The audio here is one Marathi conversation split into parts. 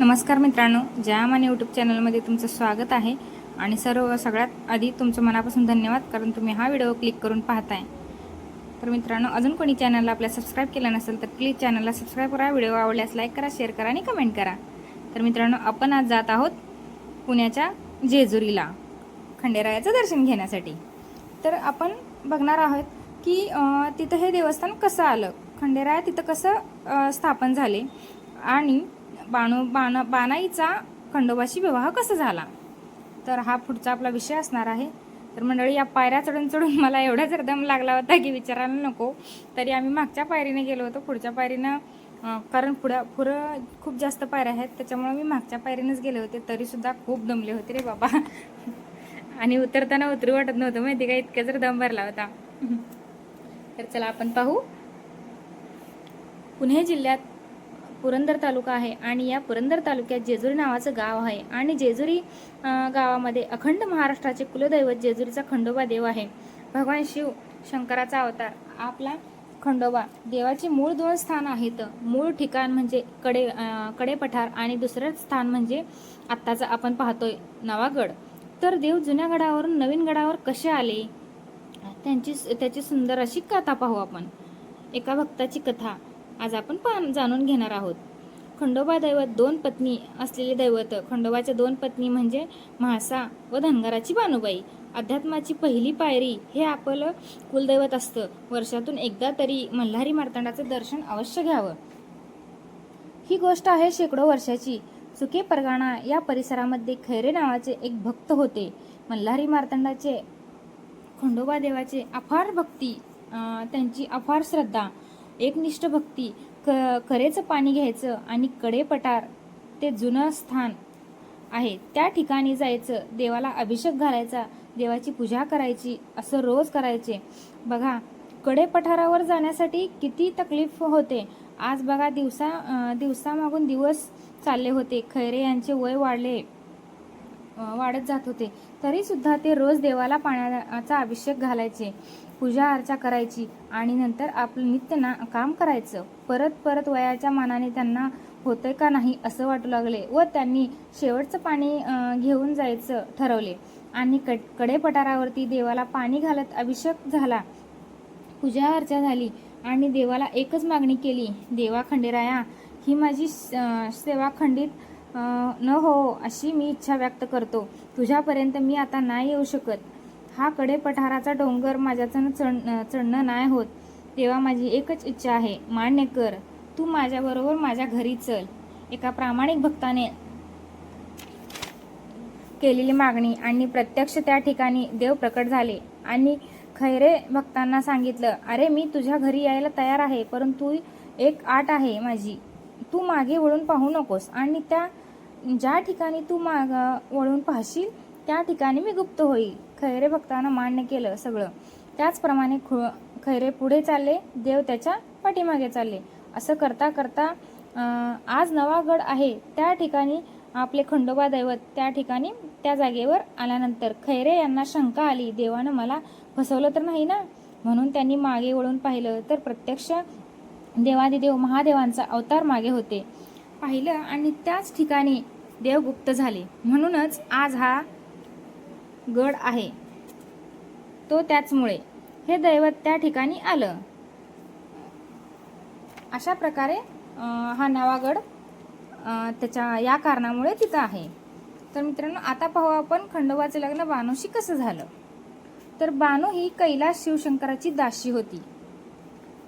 नमस्कार मित्रांनो जया माने यूट्यूब चॅनलमध्ये तुमचं स्वागत आहे. आणि सर्व सगळ्यात आधी तुमचं मनापासून धन्यवाद कारण तुम्ही हा व्हिडिओ क्लिक करून पाहताय. तर मित्रांनो अजून कोणी चॅनलला आपल्या सबस्क्राईब केलं नसेल तर प्लीज चॅनलला सबस्क्राईब करा व्हिडिओ आवडल्यास लाईक करा शेअर करा आणि कमेंट करा. तर मित्रांनो आपण आज जात आहोत पुण्याच्या जेजुरीला खंडेरायाचं दर्शन घेण्यासाठी. तर आपण बघणार आहोत की तिथं हे देवस्थान कसं आलं? खंडेराया तिथं कसं स्थापन झाले? आणि बाणू बाण बाणाईचा खंडोबाशी विवाह कसा झाला? तर हा पुढचा आपला विषय असणार आहे. तर मंडळी या पायऱ्या चढून चढून मला एवढा जर दम लागला होता की विचारायला नको तरी आम्ही मागच्या पायरीने गेलो होतो. पुढच्या पायरीनं कारण पुढं पुढं खूप जास्त पायऱ्या आहेत त्याच्यामुळे मी मागच्या पायरीनंच गेले होते. तरीसुद्धा खूप दमले होते रे बाबा. आणि उतरताना उतरू वाटत नव्हतं माहिती का इतक्या जर दम भरला होता. तर चला आपण पाहू. पुणे जिल्ह्यात पुरंदर तालुका आहे आणि या पुरंदर तालुक्यात जेजुरी नावाचं गाव आहे आणि जेजुरी गावामध्ये अखंड महाराष्ट्राचे कुलदैवत जेजुरीचा खंडोबा देव आहे. भगवान शिव शंकराचा अवतार आपला खंडोबा. देवाची मूळ दोन स्थान आहेत. मूळ ठिकाण म्हणजे कडे कडे कडेपठार आणि दुसरं स्थान म्हणजे आत्ताचं आपण पाहतोय नवागड. तर देव जुन्या गडावरून नवीन गडावर कसे आले? त्यांची त्याची सुंदर अशी कथा पाहू आपण. एका भक्ताची कथा. आज आपण पा जाणून घेणार आहोत. खंडोबा दैवत दोन पत्नी असलेले दैवत खंडोबाच्या दोन पत्नी म्हणजे म्हाळसा व धनगराची बानुबाई अध्यात्माची पहिली पायरी हे आपलं कुलदैवत असतं. वर्षातून एकदा तरी मल्हारी मार्तंडाचं दर्शन अवश्य घ्यावं. ही गोष्ट आहे शेकडो वर्षाची. सुके परगाणा या परिसरामध्ये खैरे नावाचे एक भक्त होते. मल्हारी मार्तंडाचे खंडोबा देवाचे अफार भक्ती त्यांची अफार श्रद्धा. एकनिष्ठ भक्ती क करेचं पाणी घ्यायचं आणि कडेपटार ते जुनं स्थान आहे. त्या ठिकाणी जायचं देवाला अभिषेक घालायचा देवाची पूजा करायची असं रोज करायचे. बघा कडे पठारावर जाण्यासाठी किती तकलीफ होते. आज बघा दिवसा दिवसामागून दिवस चालले होते. खैरे यांचे वय वाढले. वाढत जात होते. तरी सुद्धा ते रोज देवाला पाण्याचा अभिषेक घालायचे पूजा अर्चा करायची आणि नंतर आपलं नित्य ना काम करायचं. परत परत वयाच्या मानाने त्यांना होतंय का नाही असं वाटू लागले व त्यांनी शेवटचं पाणी घेऊन जायचं ठरवले. आणि कडकडे पठारावरती देवाला पाणी घालत अभिषेक झाला. पूजा अर्चा झाली आणि देवाला एकच मागणी केली देवा खंडेराया ही माझी सेवा खंडित न हो अशी मी इच्छा व्यक्त करतो. तुझ्यापर्यंत मी आता नाही येऊ शकत. हा कडे पठाराचा डोंगर माझ्याचं चढ चढणं नाही होत. तेव्हा माझी एकच इच्छा आहे. मान्य कर. तू माझ्याबरोबर माझ्या घरी चल. एका प्रामाणिक भक्ताने केलेली मागणी आणि प्रत्यक्ष त्या ठिकाणी देव प्रकट झाले आणि खैरे भक्तांना सांगितलं अरे मी तुझ्या घरी यायला तयार आहे परंतु एक आट आहे माझी. तू मागे वळून पाहू नकोस. आणि त्या ज्या ठिकाणी तू माग वळून पाहशील त्या ठिकाणी मी गुप्त होईल. खैरे भक्तानं मान्य केलं सगळं. त्याचप्रमाणे खु खैरे पुढे चालले देव त्याच्या पाठीमागे चालले. असं करता करता आज नवागड आहे. त्या ठिकाणी आपले खंडोबा दैवत त्या ठिकाणी त्या जागेवर आल्यानंतर खैरे यांना शंका आली. देवानं मला फसवलं तर नाही ना? म्हणून त्यांनी मागे वळून पाहिलं तर प्रत्यक्ष देवादिदेव महादेवांचा अवतार मागे होते. पाहिलं आणि त्याच ठिकाणी देवगुप्त झाले. म्हणूनच आज हा गड आहे. तो त्याचमुळे. हे दैवत त्या ठिकाणी आलं. अशा प्रकारे हा नवागड त्याच्या या कारणामुळे तिथं आहे. तर मित्रांनो आता पाहू आपण खंडोबाचं लग्न बानूशी कसं झालं. तर बानू ही कैलास शिवशंकराची दाशी होती.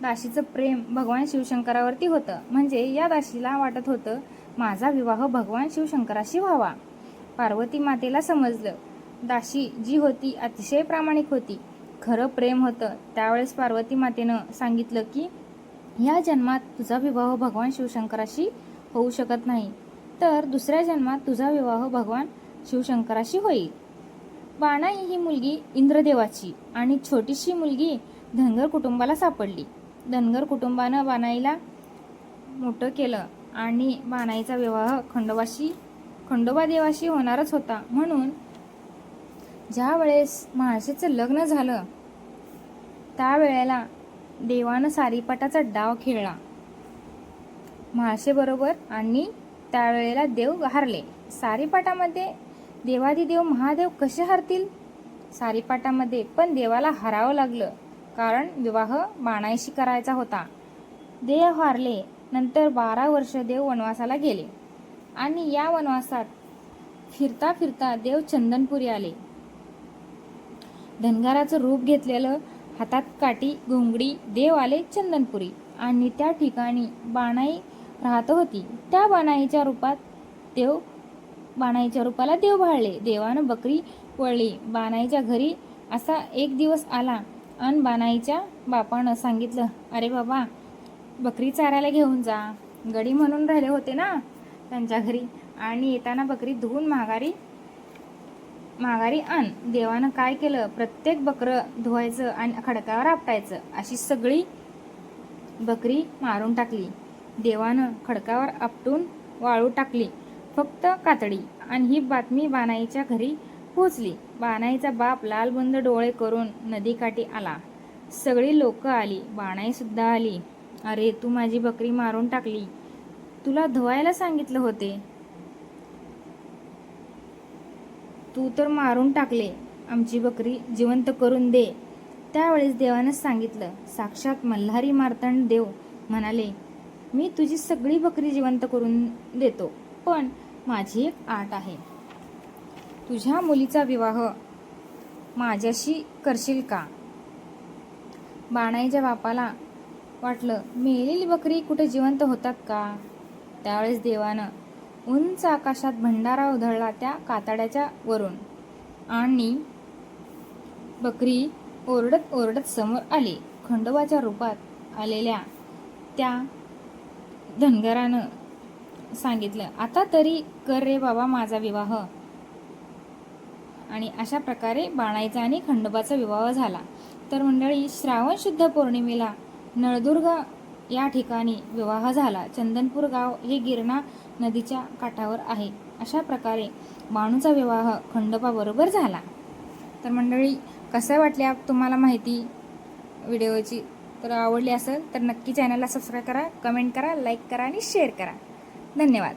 दाशीचं प्रेम भगवान शिवशंकरावरती होतं. म्हणजे या दाशीला वाटत होतं माझा विवाह भगवान शिवशंकराशी व्हावा. पार्वती मातेला समजलं. दाशी जी होती अतिशय प्रामाणिक होती. खरं प्रेम होतं. त्यावेळेस पार्वती मातेनं सांगितलं की या जन्मात तुझा विवाह भगवान शिवशंकराशी होऊ शकत नाही. तर दुसऱ्या जन्मात तुझा विवाह भगवान शिवशंकराशी होईल. बाणाई ही मुलगी इंद्रदेवाची आणि छोटीशी मुलगी धनगर कुटुंबाला सापडली. धनगर कुटुंबानं बाणाईला मोठं केलं. आणि बाणाईचा विवाह खंडोबाशी खंडोबा देवाशी होणारच होता. म्हणून ज्या वेळेस म्हाळशेचं लग्न झालं त्यावेळेला देवानं सारीपाटाचा डाव खेळला. महाशेबरोबर आणि त्यावेळेला देव हारले. सारीपाटामध्ये देवादिदेव महादेव कसे हरतील? सारीपाटामध्ये पण देवाला हरावं लागलं. कारण विवाह बाणाईशी करायचा होता. देव हारले नंतर बारा वर्ष देव वनवासाला गेले. आणि या वनवासात फिरता फिरता देव चंदनपुरी आले. धनगाराचं रूप घेतलेलं हातात काठी घोंगडी देव आले चंदनपुरी. आणि त्या ठिकाणी बाणाई राहत होती. त्या बाणाईच्या रूपात देव बाणाईच्या रूपाला देव भाळले. देवानं बकरी वळली. बाणाईच्या घरी असा एक दिवस आला. आणि बाणाईच्या बापानं सांगितलं अरे बाबा बकरी चारायला घेऊन जा. गडी म्हणून राहिले होते ना त्यांच्या घरी. आणि येताना बकरी धुवून माघारी माघारी आण. देवानं काय केलं? प्रत्येक बकरं धुवायचं आणि खडकावर आपटायचं अशी सगळी बकरी मारून टाकली. देवानं खडकावर आपटून वाळू टाकली. फक्त कातडी. आणि ही बातमी बानाईच्या घरी पोचली बानाईचा बाप लालबंद डोळे करून नदीकाठी आला. सगळी लोक आली. बाणाईसुद्धा आली. अरे तू माझी बकरी मारून टाकली. तुला धुवायला सांगितलं होते. तू तर मारून टाकले. आमची बकरी जिवंत करून दे. त्यावेळेस देवानं सांगितलं. साक्षात मल्हारी मार्तंड देव म्हणाले मी तुझी सगळी बकरी जिवंत करून देतो पण माझी एक आट आहे. तुझ्या मुलीचा विवाह माझ्याशी करशील का? बाणाईच्या बापाला वाटलं मेलेली बकरी कुठे जिवंत होतात का? त्यावेळेस देवानं उंच आकाशात भंडारा उधळला त्या कातड्याच्या वरून. आणि बकरी ओरडत ओरडत समोर आली. खंडोबाच्या रूपात आलेल्या त्या धनगरानं सांगितलं आता तरी कर रे बाबा माझा विवाह. आणि अशा प्रकारे बाणायचा आणि खंडोबाचा विवाह झाला. तर मंडळी श्रावण शुद्ध पौर्णिमेला नळदुर्ग या ठिकाणी विवाह झाला. चंदनपूर गाव हे गिरणा नदीच्या काठावर आहे. अशा प्रकारे बाणूचा विवाह खंडोबाबरोबर झाला. तर मंडळी कसं वाटल्या तुम्हाला माहिती व्हिडिओची? तर आवडली असेल तर नक्की चॅनलला सबस्क्राईब करा कमेंट करा लाईक करा आणि शेअर करा. धन्यवाद.